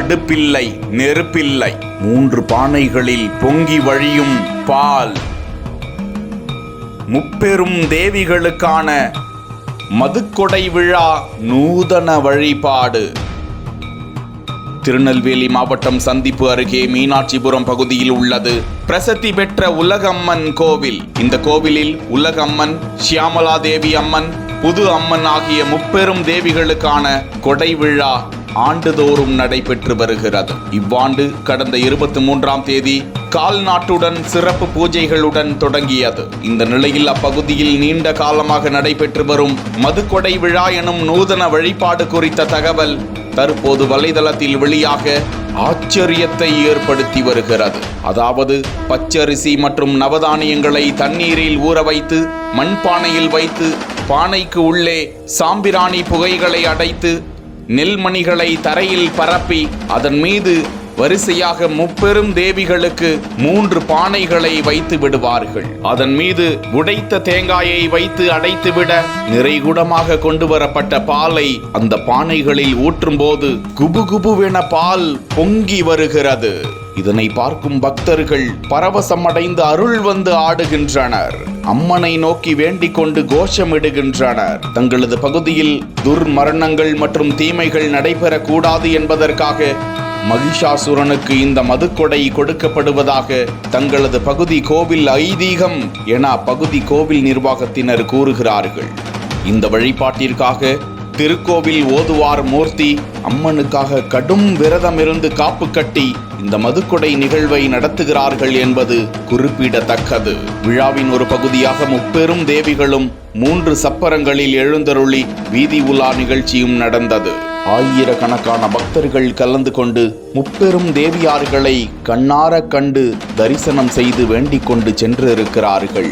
அடுப்பில்லை நெருப்பில்லை. மூன்று பானைகளில் பொங்கி வழியும் பால். முப்பெரும் தேவிகளுக்கான மதுக்கொடை விழா நூதன வழிபாடு. திருநெல்வேலி மாவட்டம் சந்திப்பு அருகே மீனாட்சிபுரம் பகுதியில் உள்ளது. பிரசித்தி பெற்ற உலகம்மன் கோவில். இந்த கோவிலில் உலகம்மன் சியாமலா தேவி அம்மன் புது அம்மன் ஆகிய முப்பெரும் தேவிகளுக்கான கொடை விழா ஆண்டுதோறும் நடைபெற்று வருகிறது. இவ்வாண்டு கடந்த இருபத்தி மூன்றாம் தேதி கால் நாட்டுடன் சிறப்பு பூஜைகளுடன் தொடங்கியது. இந்த நிலையில் அப்பகுதியில் நீண்ட காலமாக நடைபெற்று வரும் மதுக்கொடை விழா எனும் நூதன வழிபாடு குறித்த தகவல் தற்போது வலைதளத்தில் வெளியாக ஆச்சரியத்தை ஏற்படுத்தி வருகிறது. அதாவது பச்சரிசி மற்றும் நவதானியங்களை தண்ணீரில் ஊற வைத்து மண்பானையில் வைத்து பானைக்கு உள்ளே சாம்பிராணி புகைகளை அடைத்து நெல்மணிகளை தரையில் பரப்பி அதன் மீது வரிசையாக முப்பெரும் தேவிகளுக்கு மூன்று பானைகளை வைத்து விடுவார்கள். அதன் மீது உடைத்த தேங்காயை வைத்து அடைத்துவிட நிறைகுடமாக கொண்டு வரப்பட்ட பாலை அந்த பானைகளில் ஊற்றும்போது குபு குபுகுபுவென பால் பொங்கி வருகிறது. இதனை பார்க்கும் பக்தர்கள் பரவசமடைந்து அருள் வந்து ஆடுகின்றனர். அம்மனை நோக்கி வேண்டிக் கொண்டு கோஷமிடுகின்றனர். தங்களது பகுதியில் துர்மரணங்கள் மற்றும் தீமைகள் நடைபெறக்கூடாது என்பதற்காக மகிஷாசுரனுக்கு இந்த மதுக்கொடை கொடுக்கப்படுவதாக தங்களது பகுதி கோவில் ஐதீகம் என அப்பகுதி கோவில் நிர்வாகத்தினர் கூறுகிறார்கள். இந்த வழிபாட்டிற்காக திருக்கோவில் ஓதுவார் மூர்த்தி அம்மனுக்காக கடும் விரதமிருந்து காப்பு கட்டி இந்த மதுக்கொடை நிகழ்வை நடத்துகிறார்கள் என்பது குறிப்பிடத்தக்கது. விழாவின் ஒரு பகுதியாக முப்பெரும் தேவிகளும் மூன்று சப்பரங்களில் எழுந்தருளி வீதி உலா நிகழ்ச்சியும் நடந்தது. ஆயிரக்கணக்கான பக்தர்கள் கலந்து கொண்டு முப்பெரும் தேவியார்களை கண்ணார கண்டு தரிசனம் செய்து வேண்டிக் கொண்டு சென்றிருக்கிறார்கள்.